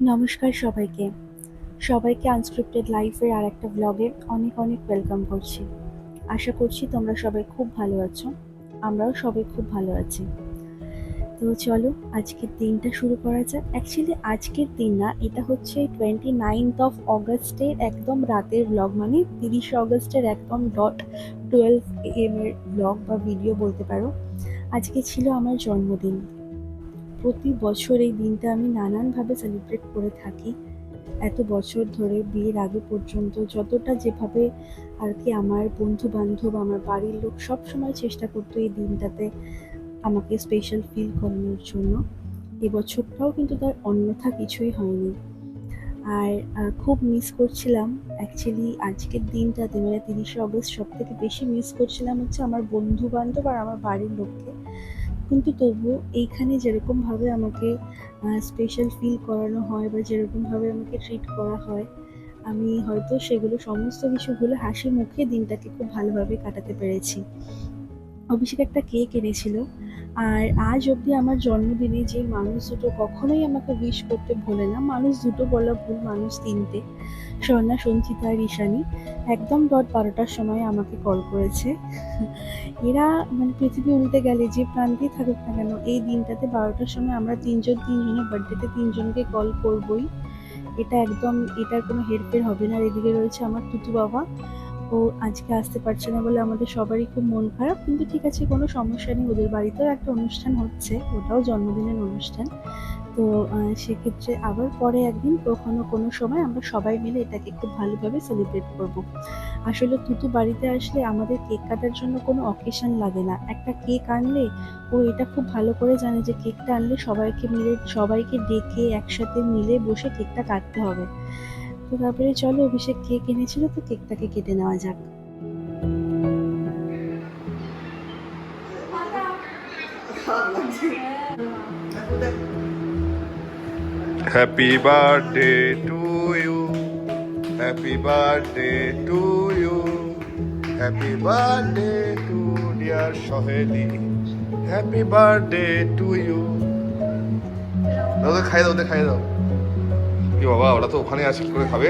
নমস্কার সবাইকে। সবাইকে আনস্ক্রিপ্টেড লাইফের আর একটা ব্লগে অনেক অনেক ওয়েলকাম করছি। আশা করছি তোমরা সবাই খুব ভালো আছো। আমরাও সবাই খুব ভালো আছি। তো চলো, আজকের দিনটা শুরু করা যাক। অ্যাকচুয়ালি আজকের দিন না, এটা হচ্ছে টোয়েন্টি নাইনথ অফ অগস্টের একদম রাতের ব্লগ মানে তিরিশে অগস্টের একদম ডট টুয়েলভ এম এর ব্লগ বা ভিডিও বলতে পারো। আজকে ছিল আমার জন্মদিন। প্রতি বছর এই দিনটা আমি নানানভাবে সেলিব্রেট করে থাকি। এত বছর ধরে বিয়ের আগে পর্যন্ত যতটা যেভাবে আর কি আমার বন্ধু বান্ধব আমার বাড়ির লোক সব সময় চেষ্টা করতো এই দিনটাতে আমাকে স্পেশাল ফিল করানোর জন্য। এবছরটাও কিন্তু তার অন্যথা কিছুই হয়নি। আর খুব মিস করছিলাম। অ্যাকচুয়ালি আজকের দিনটাতে মানে তিরিশে অগস্ট সব থেকে বেশি মিস করছিলাম হচ্ছে আমার বন্ধু বান্ধব আর আমার বাড়ির লোককে। কিন্তু তবুও এইখানে যেরকমভাবে আমাকে স্পেশাল ফিল করানো হয় বা যেরকমভাবে আমাকে ট্রিট করা হয়, আমি হয়তো সেগুলো সমস্ত কিছু ভুলে হাসি মুখে দিনটাকে খুব ভালোভাবে কাটাতে পেরেছি। অভিষেক একটা কেক এনেছিল। আর আজ অবধি আমার জন্মদিনে যে মানুষ দুটো কখনোই আমাকে উইশ করতে ভোলে না, মানুষ দুটো বলা ভুল, মানুষ তিনটে। স্বর্ণা, সঞ্চিতা আর ঈশানী একদম ডট বারোটার সময় আমাকে কল করেছে। এরা মানে পৃথিবী উল্টে গেলে যে প্রান্তেই থাকুক না কেন, এই দিনটাতে বারোটার সময় আমরা তিনজন, তিনজনের বার্থডেতে তিনজনকে কল করবই। এটা একদম, এটার কোনো হেরফের হবে না। এদিকে রয়েছে আমার টুটু বাবা। ও আজকে আসতে পারছে না বলে আমাদের সবারই খুব মন খারাপ। কিন্তু ঠিক আছে, কোনো সমস্যা নেই। ওদের বাড়িতেও একটা অনুষ্ঠান হচ্ছে। ওটাও জন্মদিনের অনুষ্ঠান। তো সেক্ষেত্রে আবার পরে একদিন, কখনো কোনো সময় আমরা সবাই মিলে এটাকে একটু ভালোভাবে সেলিব্রেট করব। আসলে তুতু বাড়িতে আসলে আমাদের কেক কাটার জন্য কোনো অকেশন লাগে না। একটা কেক আনলে ও এটা খুব ভালো করে জানে যে কেকটা আনলে সবাইকে মিলে, সবাইকে ডেকে একসাথে মিলে বসে কেকটা কাটতে হবে। তো তারপরে চলো অভিষেক কে কিনেছিল তো কেকটাকে কেটে নেওয়া যাক। Happy birthday to you happy birthday to you happy birthday to dear Saheli happy birthday to you ওদের খাই দাও ওদের খাই দাও। কি বাবা ওরা তো ওখানে আছে কি করে খাবে?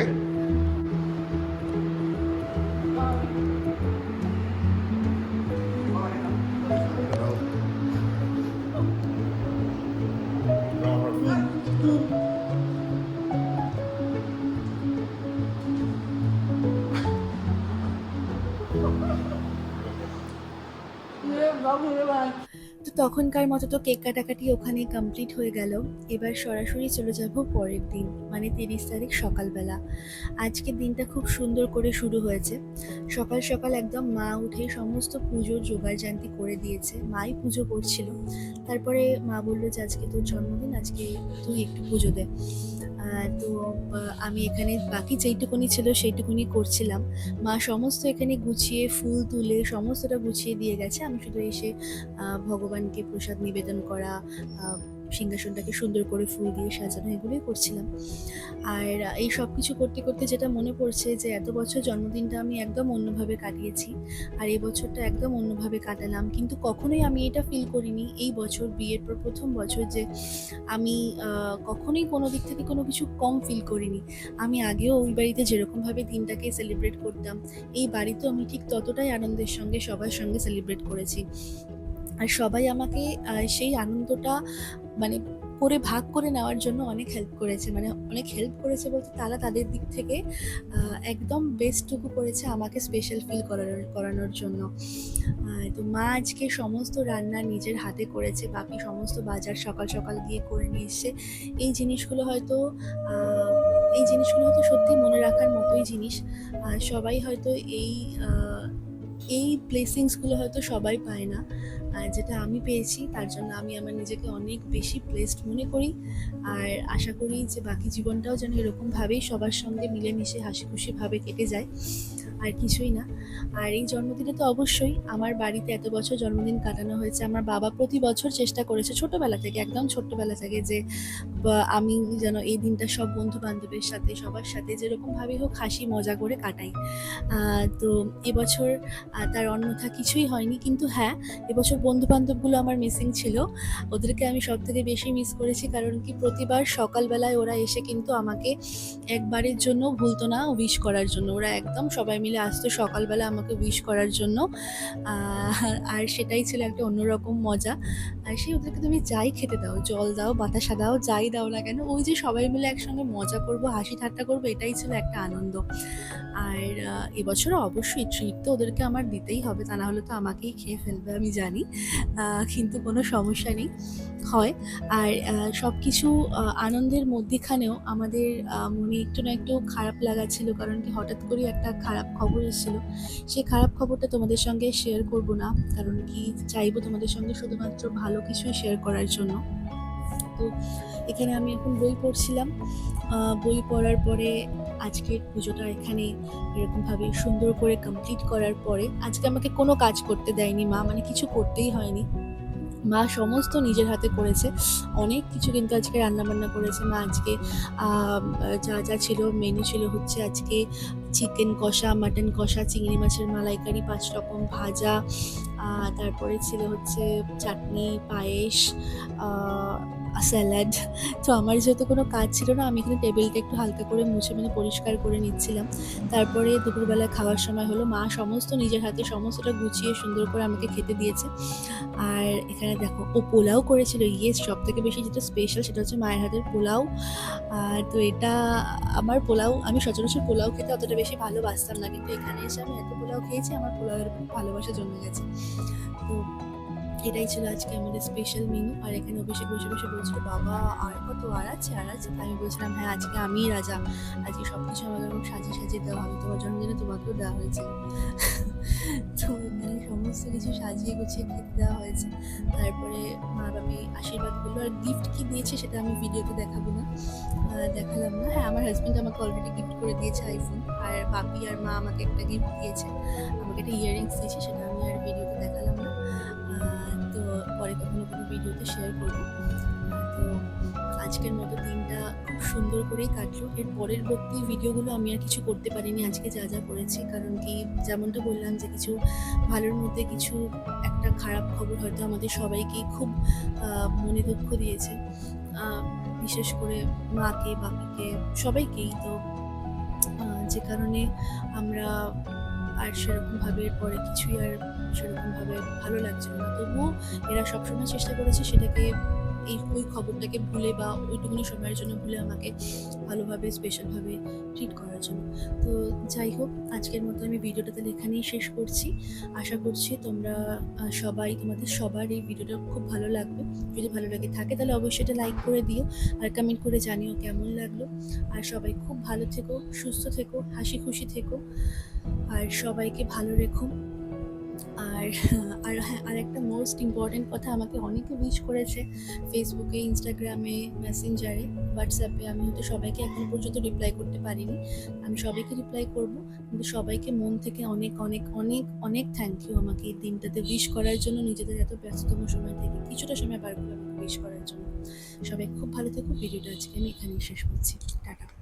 তখনকার মতো তো কেক কাটাকাটি ওখানে কমপ্লিট হয়ে গেল। এবার সরাসরি চলে যাব পরের দিন মানে তিরিশ তারিখ সকালবেলা। আজকের দিনটা খুব সুন্দর করে শুরু হয়েছে। সকাল সকাল একদম মা উঠে সমস্ত পুজোর জোগাড় জান্তি করে দিয়েছে। মাই পুজো করছিল। তারপরে মা বলল যে আজকে তোর জন্মদিন আজকে তুই একটু পুজো দে। তো আমি এখানে বাকি যেইটুকুনি ছিল সেইটুকুনি করছিলাম। মা সমস্ত এখানে গুছিয়ে ফুল তুলে সমস্তটা গুছিয়ে দিয়ে গেছে। আমি শুধু এসে আহ, ভগবানকে প্রসাদ নিবেদন করা সিংহাসনটাকে সুন্দর করে ফুল দিয়ে সাজানো, এগুলোই করছিলাম। আর এই সব কিছু করতে করতে যেটা মনে পড়ছে যে, এত বছর জন্মদিনটা আমি একদম অন্যভাবে কাটিয়েছি আর এই বছরটা একদম অন্যভাবে কাটালাম। কিন্তু কখনোই আমি এটা ফিল করিনি এই বছর, বিয়ের পর প্রথম বছর যে, আমি কখনোই কোনো দিক থেকে কোনো কিছু কম ফিল করিনি। আমি আগেও ওই বাড়িতে যেরকমভাবে দিনটাকে সেলিব্রেট করতাম, এই বাড়িতেও আমি ঠিক ততটাই আনন্দের সঙ্গে, সবার সঙ্গে সেলিব্রেট করেছি। আর সবাই আমাকে সেই আনন্দটা মানে করে ভাগ করে নেওয়ার জন্য অনেক হেল্প করেছে। মানে অনেক হেল্প করেছে বলতে তারা তাদের দিক থেকে একদম বেস্টটুকু করেছে আমাকে স্পেশাল ফিল করানোর করানোর জন্য। তো মা আজকে সমস্ত রান্না নিজের হাতে করেছে, বাকি সমস্ত বাজার সকাল সকাল গিয়ে করে নিয়ে এসছে। এই জিনিসগুলো হয়তো এই জিনিসগুলো হয়তো সত্যি মনে রাখার মতোই জিনিস। সবাই হয়তো এই এই ব্লেসিংসগুলো হয়তো সবাই পায় না। আর যেটা আমি পেয়েছি, তার জন্য আমি আমার নিজেকে অনেক বেশি প্লেসড মনে করি। আর আশা করি যে বাকি জীবনটাও যেন এরকমভাবেই সবার সঙ্গে মিলেমিশে হাসি খুশিভাবে কেটে যায়, আর কিছুই না। আর এই জন্মদিনে তো অবশ্যই আমার বাড়িতে এত বছর জন্মদিন কাটানো হয়েছে, আমার বাবা প্রতি বছর চেষ্টা করেছে ছোটোবেলা থেকে, একদম ছোট্টবেলা থেকে যে আমি যেন এই দিনটা সব বন্ধু বান্ধবের সাথে, সবার সাথে যেরকমভাবেই হোক হাসি মজা করে কাটাই। তো এবছর তার অন্যথা কিছুই হয়নি, কিন্তু হ্যাঁ এবছর বন্ধু বান্ধবগুলো আমার মিসিং ছিল। ওদেরকে আমি সব থেকে বেশি মিস করেছি কারণ কি প্রতিবার সকালবেলায় ওরা এসে কিন্তু আমাকে একবারের জন্য ভুলতো না উইশ করার জন্য। ওরা একদম সবাই মিলে আসতো সকালবেলা আমাকে উইশ করার জন্য। আর সেটাই ছিল একটা অন্যরকম মজা। আর সেই ওদেরকে তুমি যাই খেতে দাও জল দাও বাতাসা দাও যাই দাও না কেন ওই যে সবাই মিলে একসঙ্গে মজা করব হাসি ঠাট্টা করব এটাই ছিল একটা আনন্দ। আর আহ, এবছরও অবশ্যই ট্রিট তো ওদেরকে আমার দিতেই হবে তা না হলে তো আমাকেই খেয়ে ফেলবে আমি জানি। কিন্তু কোনো সমস্যা নেই, হয়। আর সব কিছু আনন্দের মধ্যেখানেও আমাদের মনে একটু না একটু খারাপ লাগা ছিল কারণ কি হঠাৎ করে একটা খারাপ খবর এসেছিল। সেই খারাপ খবরটা তোমাদের সঙ্গে শেয়ার করব না, কারণ কি চাইব তোমাদের সঙ্গে শুধুমাত্র ভালো কিছুই শেয়ার করার জন্য। তো এখানে আমি এখন বই পড়ছিলাম। বই পড়ার পরে আজকের পুজোটা এখানে এরকমভাবে সুন্দর করে কমপ্লিট করার পরে আজকে আমাকে কোনো কাজ করতে দেয়নি মা মানে কিছু করতেই হয়নি। মা সমস্ত নিজের হাতে করেছে। অনেক কিছু কিন্তু আজকে রান্নাবান্না করেছে। মা আজকে যা যা ছিল মেনু ছিল হচ্ছে আজকে চিকেন কষা মাটন কষা, চিংড়ি মাছের মালাইকারি, পাঁচ রকম ভাজা তারপরে ছিল হচ্ছে চাটনি, পায়েস স্যালাড তো আমার যেহেতু কোনো কাজ ছিল না, আমি এখানে টেবিলটা একটু হালকা করে মুছে মানে পরিষ্কার করে নিচ্ছিলাম। তারপরে দুপুরবেলা খাওয়ার সময় হলো, মা সমস্ত নিজের হাতে সমস্তটা গুছিয়ে সুন্দর করে আমাকে খেতে দিয়েছে। আর এখানে দেখো, ও পোলাও করেছিল। ইয়েস সব থেকে বেশি যেটা স্পেশাল সেটা হচ্ছে মায়ের হাতের পোলাও। আর তো এটা, আমার পোলাও, আমি সচরাচর পোলাও খেতে অতটা বেশি ভালোবাসতাম না। কিন্তু এখানে এসে আমি এত পোলাও খেয়েছি, আমার পোলাওয়ের ভালোবাসা জন্মে গেছে। তো এটাই ছিল আজকে আমাদের স্পেশাল মেনু আর এখানে অভিষেক বসে বসে বলছিল, বাবা, আর কত আর আছে আর আছে? আমি বলছিলাম হ্যাঁ আজকে আমিই রাজা। আজকে সব কিছু এরকম সাজিয়ে সাজিয়ে দেওয়া হবে। তোমার জন্মদিনে তোমাকেও দেওয়া হয়েছিল তো এখানে সমস্ত কিছু সাজিয়ে গুছিয়ে খেতে দেওয়া হয়েছে। তারপরে মা বাবি আশীর্বাদ করল। আর গিফট কি দিয়েছে সেটা আমি ভিডিওতে দেখাবো না। দেখালাম না। হ্যাঁ আমার হাজব্যান্ড আমাকে অলরেডি গিফট করে দিয়েছে আইফোন আর বাপি আর মা আমাকে একটা গিফট দিয়েছে। আমাকে একটা ইয়াররিংস দিয়েছে, সেটা আমি আর ভিডিওতে দেখালাম না। ভিডিওতে শেয়ার করব। তো আজকের মতো দিনটা খুব সুন্দর করেই কাটলো। এর পরের বর্তী ভিডিওগুলো আমি আর কিছু করতে পারিনি, আজকে যা যা করেছি। কারণ কি, যেমনটা বললাম যে কিছু ভালোর মধ্যে কিছু একটা খারাপ খবর হয়তো আমাদের সবাইকেই খুব মনে দুঃখ দিয়েছে। বিশেষ করে মাকে, বাপিকে, সবাইকেই। তো যে কারণে আমরা আর সেরকমভাবে পরে কিছুই আর সেরকমভাবে ভালো লাগছিল না। তবুও এরা সবসময় চেষ্টা করেছে সেটাকে, এই ওই খবরটাকে ভুলে বা ওইটুকুনি সময়ের জন্য ভুলে আমাকে ভালোভাবে স্পেশালভাবে ট্রিট করার জন্য। তো যাই হোক, আজকের মতো আমি ভিডিওটাতে এখানেই শেষ করছি। আশা করছি তোমরা সবাই, তোমাদের সবার এই ভিডিওটা খুব ভালো লাগবে। যদি ভালো লাগে থাকে তাহলে অবশ্যই এটা লাইক করে দিও আর কমেন্ট করে জানিও কেমন লাগল। আর সবাই খুব ভালো থেকো, সুস্থ থেকো, হাসি খুশি থেকো। আর সবাইকে ভালো রেখো। আর আর হ্যাঁ আর একটা মোস্ট ইম্পর্টেন্ট কথা আমাকে অনেকে উইশ করেছে ফেসবুকে ইনস্টাগ্রামে মেসেঞ্জারে হোয়াটসঅ্যাপে আমি হয়তো সবাইকে এখন পর্যন্ত রিপ্লাই করতে পারিনি। আমি সবাইকে রিপ্লাই করব, কিন্তু সবাইকে মন থেকে অনেক অনেক অনেক অনেক থ্যাংক ইউ আমাকে এই দিনটাতে উইশ করার জন্য, নিজেদের এত ব্যস্ততম সময় থেকে কিছুটা সময় বার করে আমাকে উইশ করার জন্য। সবাই খুব ভালো থেকো ভিডিওটা আজকে আমি এখানেই শেষ করছি। টাটা।